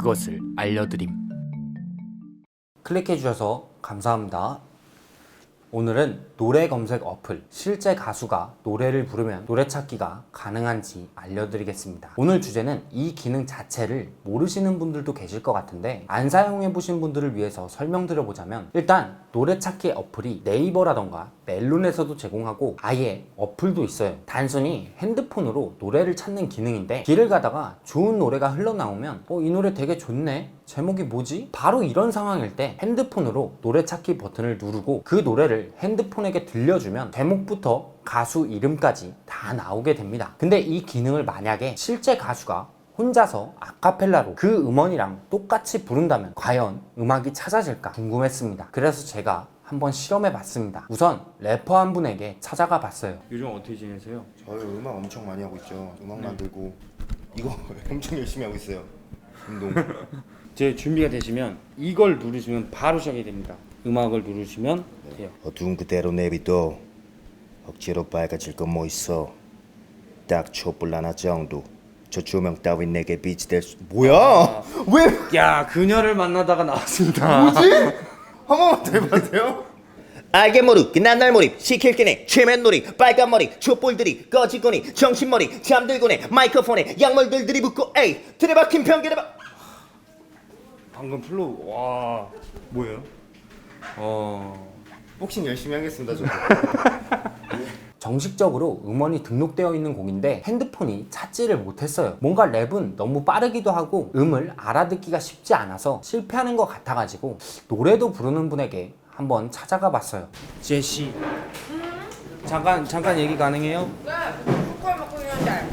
그것을 알려드림. 클릭해 주셔서 감사합니다. 오늘은 노래 검색 어플 실제 가수가 노래를 부르면 노래 찾기가 가능한지 알려드리겠습니다. 오늘 주제는 이 기능 자체를 모르시는 분들도 계실 것 같은데 안 사용해 보신 분들을 위해서 설명드려 보자면 일단 노래 찾기 어플이 네이버라던가 멜론에서도 제공하고 아예 어플도 있어요. 단순히 핸드폰으로 노래를 찾는 기능인데 길을 가다가 좋은 노래가 흘러나오면 어, 이 노래 되게 좋네. 제목이 뭐지? 바로 이런 상황일 때 핸드폰으로 노래 찾기 버튼을 누르고 그 노래를 핸드폰에게 들려주면 제목부터 가수 이름까지 다 나오게 됩니다. 근데 이 기능을 만약에 실제 가수가 혼자서 아카펠라로 그 음원이랑 똑같이 부른다면 과연 음악이 찾아질까 궁금했습니다. 그래서 제가 한번 실험해 봤습니다. 우선 래퍼 한 분에게 찾아가 봤어요. 요즘 어떻게 지내세요? 저희 음악 엄청 많이 하고 있죠. 음악 만들고 이거 엄청 열심히 하고 있어요. 운동. 제 준비가 되시면 이걸 누르시면 바로 시작이 됩니다. 음악을 누르시면 돼요. 어두운 그대로 내비둬 억지로 밝아질 건 뭐 있어. 딱 촛불 하나 정도. 저 조명 따윈 내게 빛이 될 수. 뭐야? 왜? 야 그녀를 만나다가 나왔습니다. 뭐지? 한 번만 더 해봐세요. 알게 모르 끝난 날 몰입 시킬 끼네 최면 놀이 빨간 머리 촛불들이 꺼지거니 정신머리 잠들고네 마이크폰에 약물들 들이붓고 에이 들이박힌 편견에 박 방금 플로우 와 뭐예요? 어 복싱 열심히 하겠습니다. 저. 정식적으로 음원이 등록되어 있는 곡인데 핸드폰이 찾지를 못했어요. 뭔가 랩은 너무 빠르기도 하고 음을 알아듣기가 쉽지 않아서 실패하는 것 같아가지고 노래도 부르는 분에게 한번 찾아가 봤어요. 제시 잠깐 잠깐 얘기 가능해요? 네, 있는데.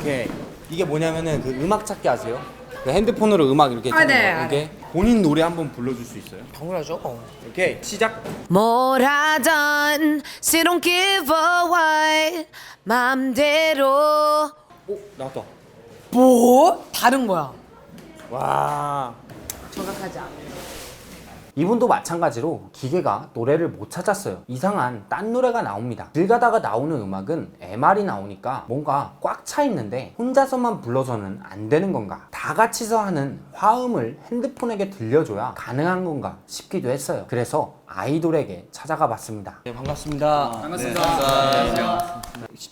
오케이 이게 뭐냐면은 그 음악 찾기 아세요? 그 핸드폰으로 음악 이렇게 아, 찾는 네, 거. 아, 오케이 본인 노래 한번 불러줄 수 있어요? 당연하죠. 오케이 시작. 뭘 하던 she don't give a what 맘대로 오 나왔다. 뭐? 다른 거야. 와 정확하지 않아. 이분도 마찬가지로 기계가 노래를 못 찾았어요. 이상한 딴 노래가 나옵니다. 길 가다가 나오는 음악은 MR이 나오니까 뭔가 꽉 차 있는데 혼자서만 불러서는 안 되는 건가? 다 같이서 하는 화음을 핸드폰에게 들려줘야 가능한 건가 싶기도 했어요. 그래서 아이돌에게 찾아가 봤습니다. 네, 반갑습니다. 반갑습니다.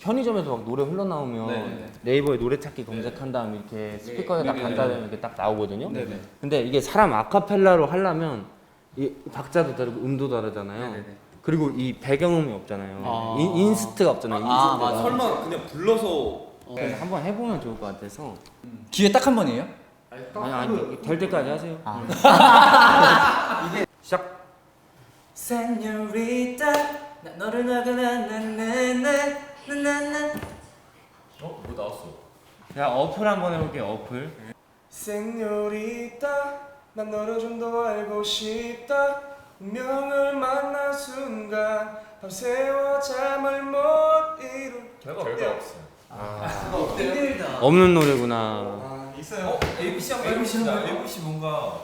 편의점에서 막 노래 흘러나오면 네이버에 노래 찾기 검색한 다음에 이렇게 스피커에 딱 갖다 대면 이렇게 딱 나오거든요. 근데 이게 사람 아카펠라로 하려면 이 박자도 다르고 음도 다르잖아요. 그리고 이 배경음이 없잖아요. 인, 인스트가 없잖아요. 인스트가. 설마 그냥 불러서 그래서 한번 해보면 좋을 것 같아서. 기회 딱 한 번이에요? 아니 아니 될 때까지 하세요. 시작. Señorita 나 너를 나가나나나나나나 어? 뭐 나왔어? 자 어플 한번 해볼게요. 어플. 생요리따 난 너를 좀 더 알고 싶다. 운명을 만난 순간 밤새워 잠을 못 이루 결과 결과 없어 없는 노래구나. 아 있어요? ABC 한번 해보시죠 ABC 뭔가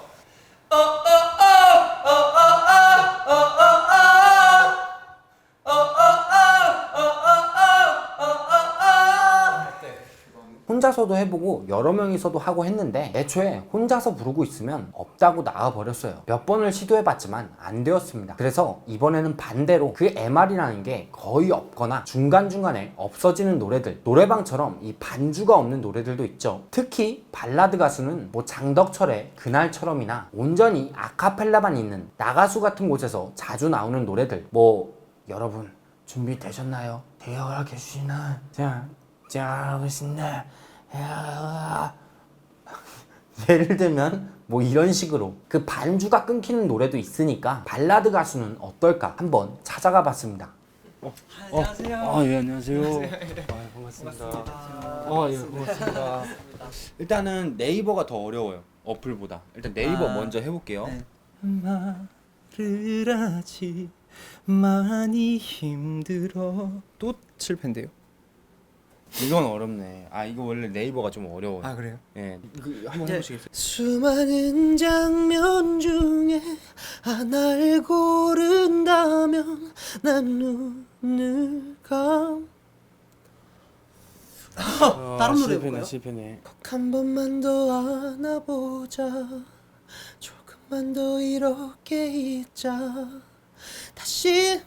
혼자서도 해보고 여러 명이서도 하고 했는데 애초에 혼자서 부르고 있으면 없다고 나와버렸어요. 몇 번을 시도해봤지만 안 되었습니다. 그래서 이번에는 반대로 그 MR이라는 게 거의 없거나 중간중간에 없어지는 노래들 노래방처럼 이 반주가 없는 노래들도 있죠. 특히 발라드 가수는 뭐 장덕철의 그날처럼이나 온전히 아카펠라만 있는 나가수 같은 곳에서 자주 나오는 노래들 뭐 여러분 준비되셨나요? 되어 계시나? 자, 자, 계신다. 예를 들면 뭐 이런 식으로 그 반주가 끊기는 노래도 있으니까 발라드 가수는 어떨까 한번 찾아가 봤습니다. 안녕하세요. 아, 예, 안녕하세요. 아, 반갑습니다. 아, 예, 반갑습니다. 일단은 네이버가 더 어려워요. 어플보다. 일단 네이버 먼저 해볼게요. 말을 하지 많이 힘들어 또 실패인데요 이건 어렵네. 아, 이거 원래 네이버가 좀 어려워요. 아 그래요? 예, 그 한번 해보시겠어요? 수많은 장면 중에 하나를 고른다면 난 눈을 감 다른 노래 해볼까요? 실패네. 한 번만 더 안아보자 조금만 더 이렇게 있자 다시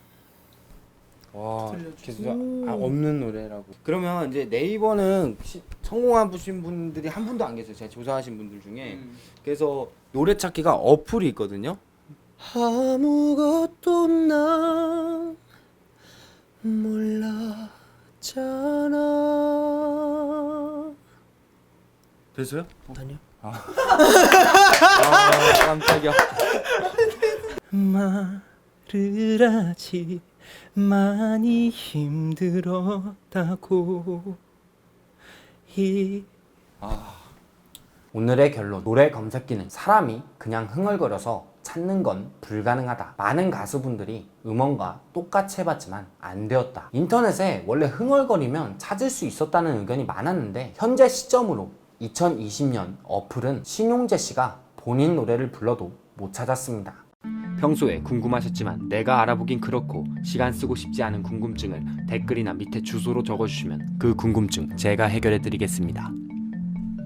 와, 들려주세요. 계속 아, 없는 노래라고. 그러면 이제 네이버는 시- 성공하신 분들이 한 분도 안 계세요. 제가 조사하신 분들 중에. 그래서 노래 찾기가 어플이 있거든요. 아무것도 난 몰랐잖아 됐어요? 아니요 아, 깜짝이야. 말을 하지 많이 힘들었다고 이 오늘의 결론. 노래 검색기는 사람이 그냥 흥얼거려서 찾는 건 불가능하다. 많은 가수분들이 음원과 똑같이 해봤지만 안 되었다. 인터넷에 원래 흥얼거리면 찾을 수 있었다는 의견이 많았는데 현재 시점으로 2020년 어플은 신용재 씨가 본인 노래를 불러도 못 찾았습니다. 평소에 궁금하셨지만 내가 알아보긴 그렇고 시간 쓰고 싶지 않은 궁금증을 댓글이나 밑에 주소로 적어주시면 그 궁금증 제가 해결해 드리겠습니다.